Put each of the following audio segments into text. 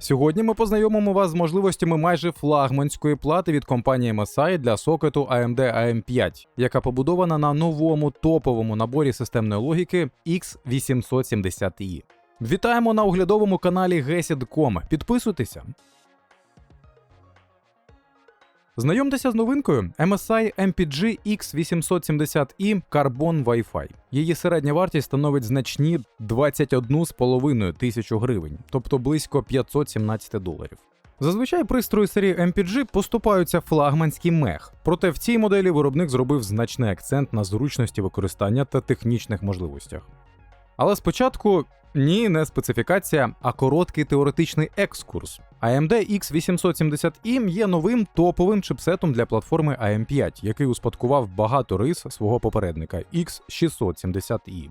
Сьогодні ми познайомимо вас з можливостями майже флагманської плати від компанії MSI для сокету AMD AM5, яка побудована на новому топовому наборі системної логіки X870i. Вітаємо на оглядовому каналі Gesid.com. Підписуйтеся. Знайомтеся з новинкою MSI MPG X870i Carbon Wi-Fi. Її середня вартість становить значні 21,5 тисячу гривень, тобто близько 517 доларів. Зазвичай пристрої серії MPG поступаються флагманський мех, проте в цій моделі виробник зробив значний акцент на зручності використання та технічних можливостях. Але спочатку ні, не специфікація, а короткий теоретичний екскурс. AMD X870i є новим топовим чипсетом для платформи AM5, який успадкував багато рис свого попередника X670i.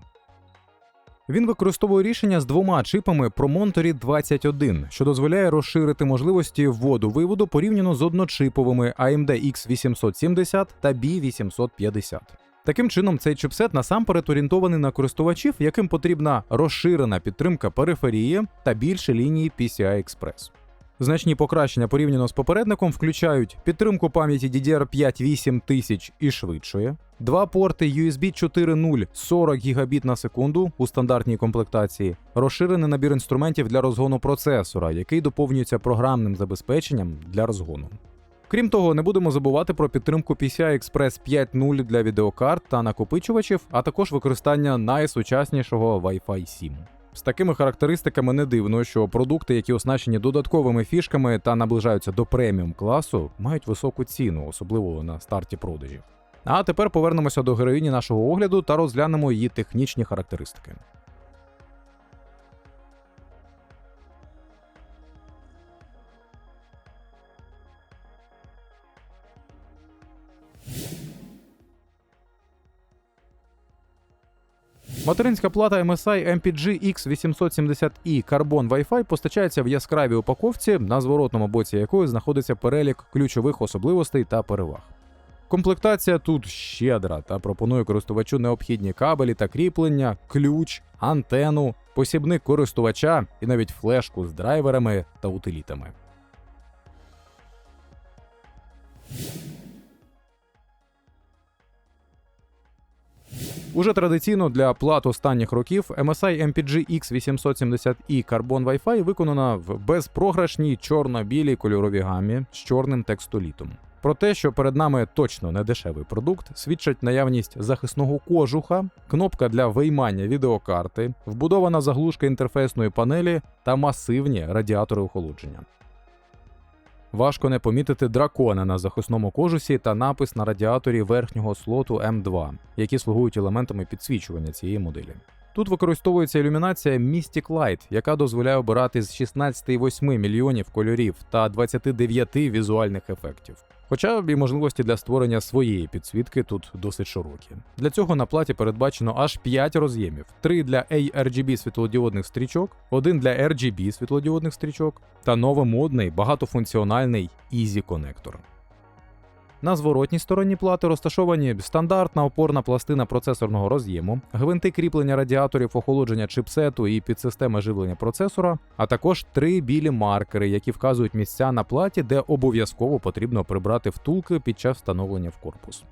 Він використовує рішення з двома чипами Promontory 21, що дозволяє розширити можливості вводу-виводу порівняно з одночиповими AMD X870 та B850. Таким чином, цей чипсет насамперед орієнтований на користувачів, яким потрібна розширена підтримка периферії та більше лінії PCI Express. Значні покращення порівняно з попередником включають підтримку пам'яті DDR5 8000 і швидшої, два порти USB 4.0 40 Гбіт на секунду у стандартній комплектації, розширений набір інструментів для розгону процесора, який доповнюється програмним забезпеченням для розгону. Крім того, не будемо забувати про підтримку PCI Express 5.0 для відеокарт та накопичувачів, а також використання найсучаснішого Wi-Fi 7. З такими характеристиками не дивно, що продукти, які оснащені додатковими фішками та наближаються до преміум класу, мають високу ціну, особливо на старті продажів. А тепер повернемося до героїні нашого огляду та розглянемо її технічні характеристики. Материнська плата MSI MPG X870i Carbon Wi-Fi постачається в яскравій упаковці, на зворотному боці якої знаходиться перелік ключових особливостей та переваг. Комплектація тут щедра та пропонує користувачу необхідні кабелі та кріплення, ключ, антенну, посібник користувача і навіть флешку з драйверами та утилітами. Уже традиційно для плат останніх років MSI MPG X870i Carbon Wi-Fi виконана в безпрограшній чорно-білій кольоровій гамі з чорним текстолітом. Про те, що перед нами точно не дешевий продукт, свідчить наявність захисного кожуха, кнопка для виймання відеокарти, вбудована заглушка інтерфейсної панелі та масивні радіатори охолодження. Важко не помітити дракона на захисному кожусі та напис на радіаторі верхнього слоту М2, які слугують елементами підсвічування цієї моделі. Тут використовується ілюмінація Mystic Light, яка дозволяє обирати з 16,8 мільйонів кольорів та 29 візуальних ефектів. Хоча і можливості для створення своєї підсвітки тут досить широкі. Для цього на платі передбачено аж 5 роз'ємів: 3 для ARGB світлодіодних стрічок, один для RGB світлодіодних стрічок та новомодний багатофункціональний Easy конектор. На зворотній стороні плати розташовані стандартна опорна пластина процесорного роз'єму, гвинти кріплення радіаторів охолодження чипсету і підсистеми живлення процесора, а також три білі маркери, які вказують місця на платі, де обов'язково потрібно прибрати втулки під час встановлення в корпус.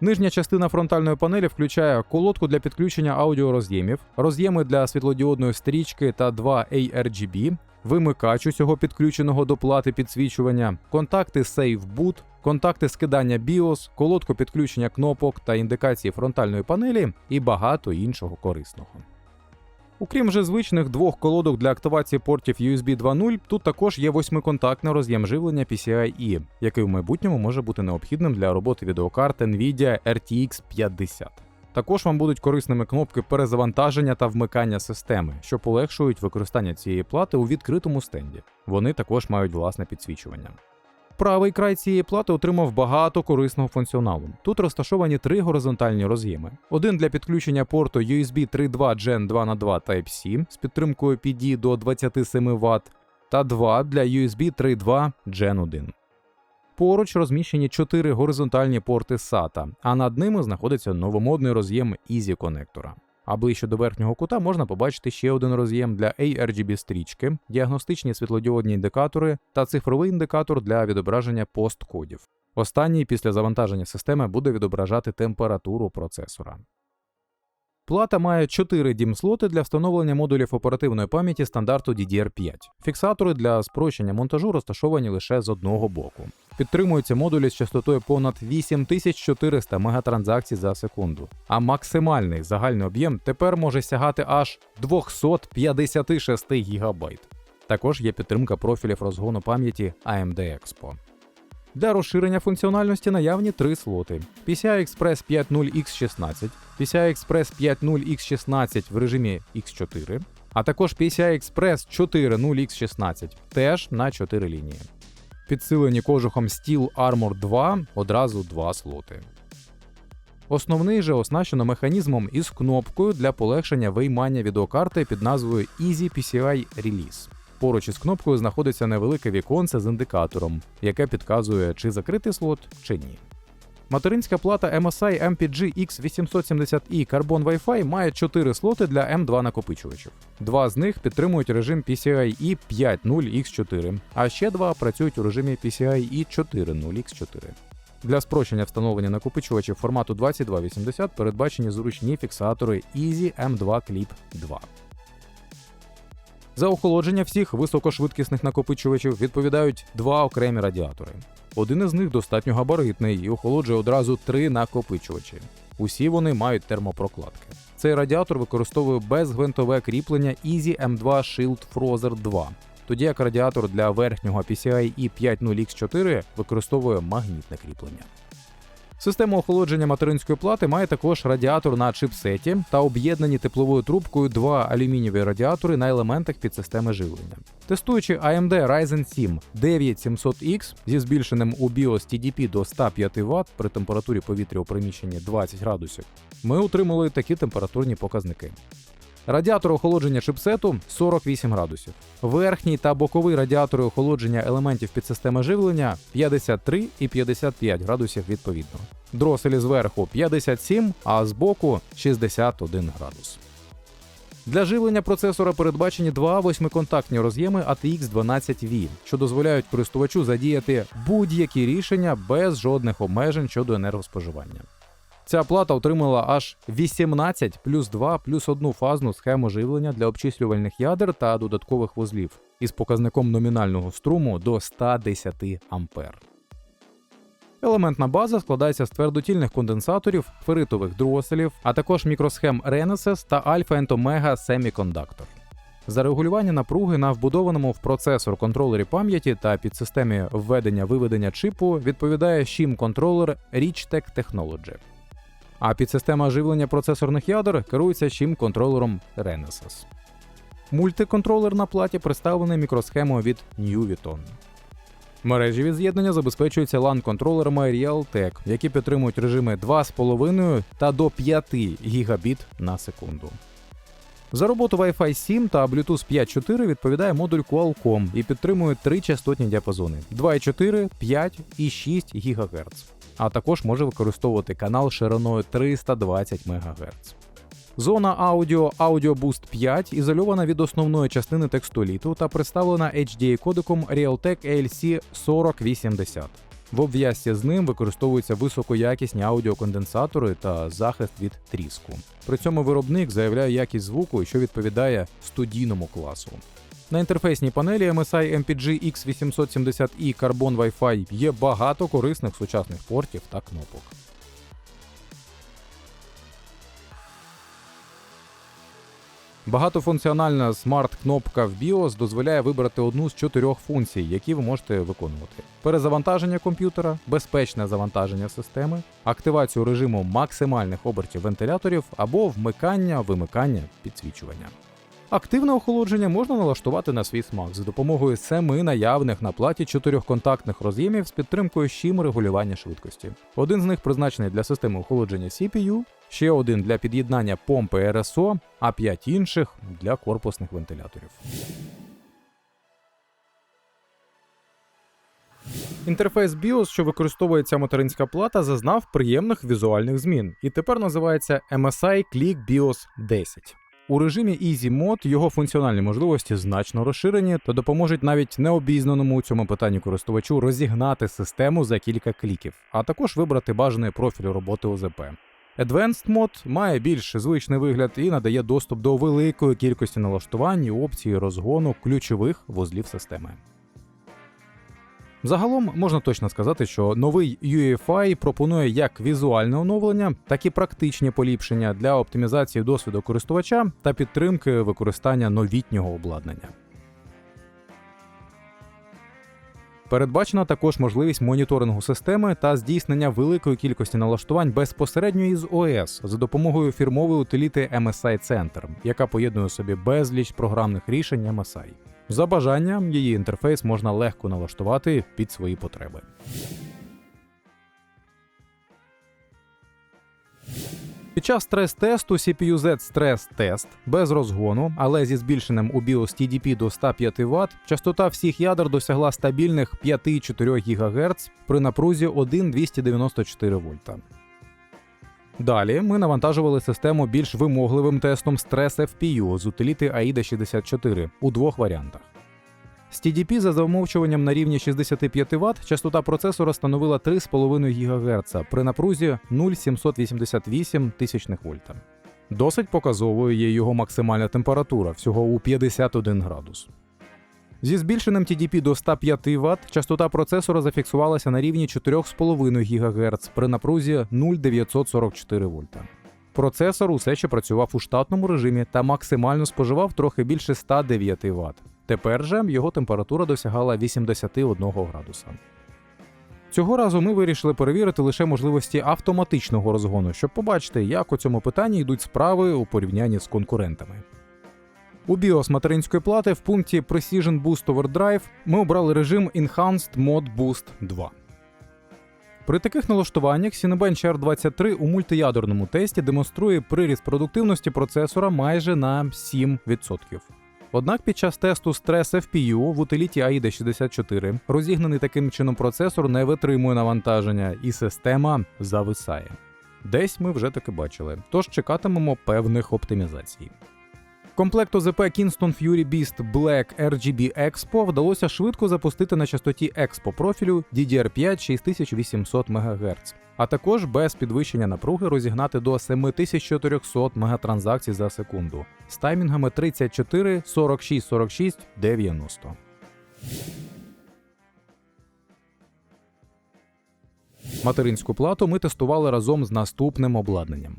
Нижня частина фронтальної панелі включає колодку для підключення аудіороз'ємів, роз'єми для світлодіодної стрічки та два ARGB, вимикач усього підключеного до плати підсвічування, контакти Safe Boot, контакти скидання BIOS, колодку підключення кнопок та індикації фронтальної панелі і багато іншого корисного. Окрім вже звичних двох колодок для активації портів USB 2.0, тут також є восьмиконтактний роз'єм живлення PCIe, який в майбутньому може бути необхідним для роботи відеокарт Nvidia RTX 50. Також вам будуть корисними кнопки перезавантаження та вмикання системи, що полегшують використання цієї плати у відкритому стенді. Вони також мають власне підсвічування. Правий край цієї плати отримав багато корисного функціоналу. Тут розташовані три горизонтальні роз'єми: один для підключення порту USB 3.2 Gen 2 на 2 Type-C з підтримкою PD до 27 Вт, та два для USB 3.2 Gen 1. Поруч розміщені чотири горизонтальні порти SATA, а над ними знаходиться новомодний роз'єм Easy конектора. А ближче до верхнього кута можна побачити ще один роз'єм для ARGB стрічки, діагностичні світлодіодні індикатори та цифровий індикатор для відображення посткодів. Останній після завантаження системи буде відображати температуру процесора. Плата має 4 DIMM-слоти для встановлення модулів оперативної пам'яті стандарту DDR5. Фіксатори для спрощення монтажу розташовані лише з одного боку. Підтримуються модулі з частотою понад 8400 мегатранзакцій за секунду, а максимальний загальний об'єм тепер може сягати аж 256 ГБ. Також є підтримка профілів розгону пам'яті AMD Expo. Для розширення функціональності наявні три слоти: PCI Express 50X16, PCI Express 50X16 в режимі X4, а також PCI Express 40X16 теж на 4 лінії. Підсилені кожухом Steel Armor 2 одразу два слоти. Основний же оснащено механізмом із кнопкою для полегшення виймання відеокарти під назвою Easy PCI Release. Поруч із кнопкою знаходиться невелике віконце з індикатором, яке підказує, чи закритий слот, чи ні. Материнська плата MSI MPG X870i Carbon Wi-Fi має 4 слоти для M2 накопичувачів. Два з них підтримують режим PCIe 5.0x4, а ще два працюють у режимі PCIe 4.0x4. Для спрощення встановлення накопичувачів формату 2280 передбачені зручні фіксатори Easy M2 Clip 2. За охолодження всіх високошвидкісних накопичувачів відповідають два окремі радіатори. Один із них достатньо габаритний і охолоджує одразу три накопичувачі. Усі вони мають термопрокладки. Цей радіатор використовує безгвинтове кріплення Easy M2 Shield Frozer 2, тоді як радіатор для верхнього PCIe 50X4 використовує магнітне кріплення. Система охолодження материнської плати має також радіатор на чипсеті та об'єднані тепловою трубкою два алюмінієві радіатори на елементах підсистеми живлення. Тестуючи AMD Ryzen 7 9700X зі збільшеним у BIOS TDP до 105 Вт при температурі повітря у приміщенні 20 градусів, ми отримали такі температурні показники. Радіатор охолодження чипсету 48 градусів. Верхній та боковий радіатори охолодження елементів підсистеми живлення 53 і 55 градусів відповідно. Дроселі зверху 57, а збоку 61 градус. Для живлення процесора передбачені два восьмиконтактні роз'єми ATX 12V, що дозволяють користувачу задіяти будь-які рішення без жодних обмежень щодо енергоспоживання. Ця плата отримала аж 18 плюс 2 плюс 1 фазну схему живлення для обчислювальних ядер та додаткових вузлів із показником номінального струму до 110 А. Елементна база складається з твердотільних конденсаторів, феритових дроселів, а також мікросхем Renesas та Alpha and Omega Semiconductor. За регулювання напруги на вбудованому в процесор контролері пам'яті та підсистемі введення-виведення чипу відповідає shim контролер Richtec Technology. А підсистема живлення процесорних ядер керується чим контролером Renesas. Мультиконтролер на платі представлений мікросхемою від Nuviton. Мережі від з'єднання забезпечуються LAN-контролерами Realtek, які підтримують режими 2,5 та до 5 гігабіт на секунду. За роботу Wi-Fi 7 та Bluetooth 5.4 відповідає модуль Qualcomm і підтримує три частотні діапазони 2,4, 5 і 6 ГГц а також може використовувати канал шириною 320 МГц. Зона аудіо Audio Boost 5 ізольована від основної частини текстоліту та представлена HDA кодеком Realtek ALC 4080. В обв'язці з ним використовуються високоякісні аудіоконденсатори та захист від тріску. При цьому виробник заявляє якість звуку, що відповідає студійному класу. На інтерфейсній панелі MSI MPG X870i Carbon Wi-Fi є багато корисних сучасних портів та кнопок. Багатофункціональна смарт-кнопка в BIOS дозволяє вибрати одну з чотирьох функцій, які ви можете виконувати: перезавантаження комп'ютера, безпечне завантаження системи, активацію режиму максимальних обертів вентиляторів або вмикання, вимикання, підсвічування. Активне охолодження можна налаштувати на свій смак за допомогою семи наявних на платі чотирьохконтактних роз'ємів з підтримкою щім регулювання швидкості. Один з них призначений для системи охолодження CPU, ще один для під'єднання помпи RSO, а п'ять інших для корпусних вентиляторів. Інтерфейс BIOS, що використовує ця материнська плата, зазнав приємних візуальних змін і тепер називається MSI Click BIOS 10. У режимі Easy Mode його функціональні можливості значно розширені та допоможуть навіть необізнаному у цьому питанні користувачу розігнати систему за кілька кліків, а також вибрати бажаний профіль роботи ОЗП. Advanced Mode має більш звичний вигляд і надає доступ до великої кількості налаштувань і опцій розгону ключових вузлів системи. Загалом можна точно сказати, що новий UEFI пропонує як візуальне оновлення, так і практичні поліпшення для оптимізації досвіду користувача та підтримки використання новітнього обладнання. Передбачена також можливість моніторингу системи та здійснення великої кількості налаштувань безпосередньо із ОС за допомогою фірмової утиліти MSI Center, яка поєднує собі безліч програмних рішень MSI. За бажанням її інтерфейс можна легко налаштувати під свої потреби. Під час стрес-тесту CPU-Z Test без розгону, але зі збільшенням у BIOS TDP до 105 Вт, частота всіх ядер досягла стабільних 5,4 ГГц при напрузі 1,294 вольта. Далі ми навантажували систему більш вимогливим тестом Stress FPU з утиліти AIDA 64 у двох варіантах. З TDP за замовчуванням на рівні 65 Вт частота процесора становила 3,5 ГГц при напрузі 0,788 тисячних вольта. Досить показовою є його максимальна температура всього у 51 градус. Зі збільшеним TDP до 105 Вт частота процесора зафіксувалася на рівні 4,5 ГГц при напрузі 0,944 вольта. Процесор усе ще працював у штатному режимі та максимально споживав трохи більше 109 Вт. Тепер же його температура досягала 81 градуса. Цього разу ми вирішили перевірити лише можливості автоматичного розгону, щоб побачити, як у цьому питанні йдуть справи у порівнянні з конкурентами. У BIOS материнської плати в пункті Precision Boost Overdrive ми обрали режим Enhanced Mode Boost 2. При таких налаштуваннях Cinebench R23 у мультиядерному тесті демонструє приріст продуктивності процесора майже на 7%. Однак під час тесту Stress FPU в утиліті AIDA 64 розігнаний таким чином процесор не витримує навантаження і система зависає. Десь ми вже таки бачили, тож чекатимемо певних оптимізацій. Комплект ОЗП Kingston Fury Beast Black RGB Expo вдалося швидко запустити на частоті Expo профілю DDR5 6800 МГц, а також без підвищення напруги розігнати до 7400 мегатранзакцій за секунду з таймінгами 34, 46, 46, 90. Материнську плату ми тестували разом з наступним обладнанням.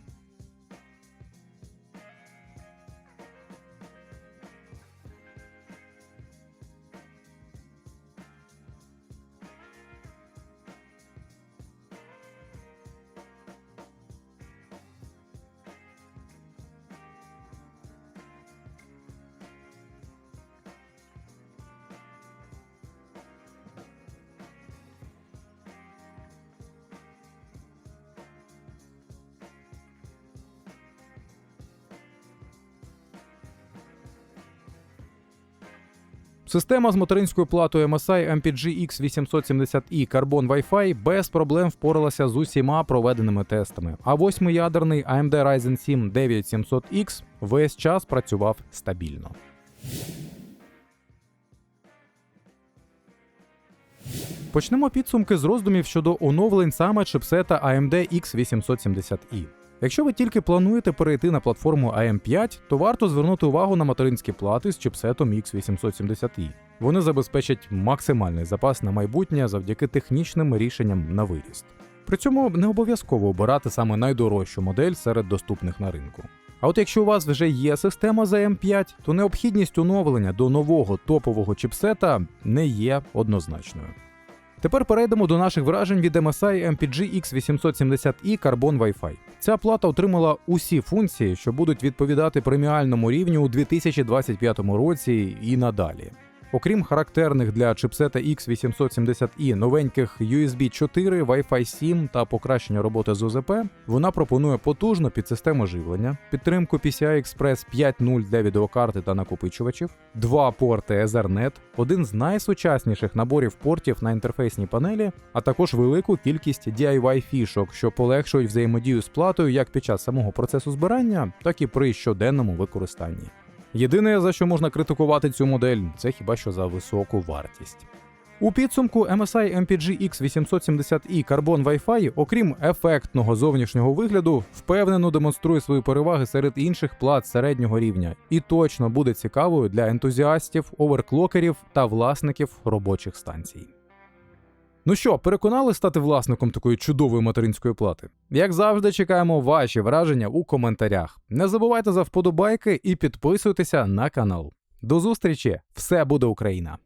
Система з материнською платою MSI MPG X870i Carbon Wi-Fi без проблем впоралася з усіма проведеними тестами. А восьмиядерний AMD Ryzen 7 9700X весь час працював стабільно. Почнемо підсумки з роздумів щодо оновлень саме чипсета AMD X870i. Якщо ви тільки плануєте перейти на платформу AM5, то варто звернути увагу на материнські плати з чипсетом X870i. Вони забезпечать максимальний запас на майбутнє завдяки технічним рішенням на виріст. При цьому не обов'язково обирати саме найдорожчу модель серед доступних на ринку. А от якщо у вас вже є система за M5, то необхідність оновлення до нового топового чипсета не є однозначною. Тепер перейдемо до наших вражень від MSI MPG X870i Carbon Wi-Fi. Ця плата отримала усі функції, що будуть відповідати преміальному рівню у 2025 році і надалі. Окрім характерних для чипсета X870i новеньких USB 4, Wi-Fi 7 та покращення роботи з ОЗП, вона пропонує потужну підсистему живлення, підтримку PCI Express 5.0 для відеокарти та накопичувачів, два порти Ethernet, один з найсучасніших наборів портів на інтерфейсній панелі, а також велику кількість DIY фішок, що полегшують взаємодію з платою як під час самого процесу збирання, так і при щоденному використанні. Єдине, за що можна критикувати цю модель, це хіба що за високу вартість. У підсумку MSI MPG X870i Carbon Wi-Fi, окрім ефектного зовнішнього вигляду, впевнено демонструє свої переваги серед інших плат середнього рівня і точно буде цікавою для ентузіастів, оверклокерів та власників робочих станцій. Ну що, переконали стати власником такої чудової материнської плати? Як завжди, чекаємо ваші враження у коментарях. Не забувайте за вподобайки і підписуйтеся на канал. До зустрічі! Все буде Україна!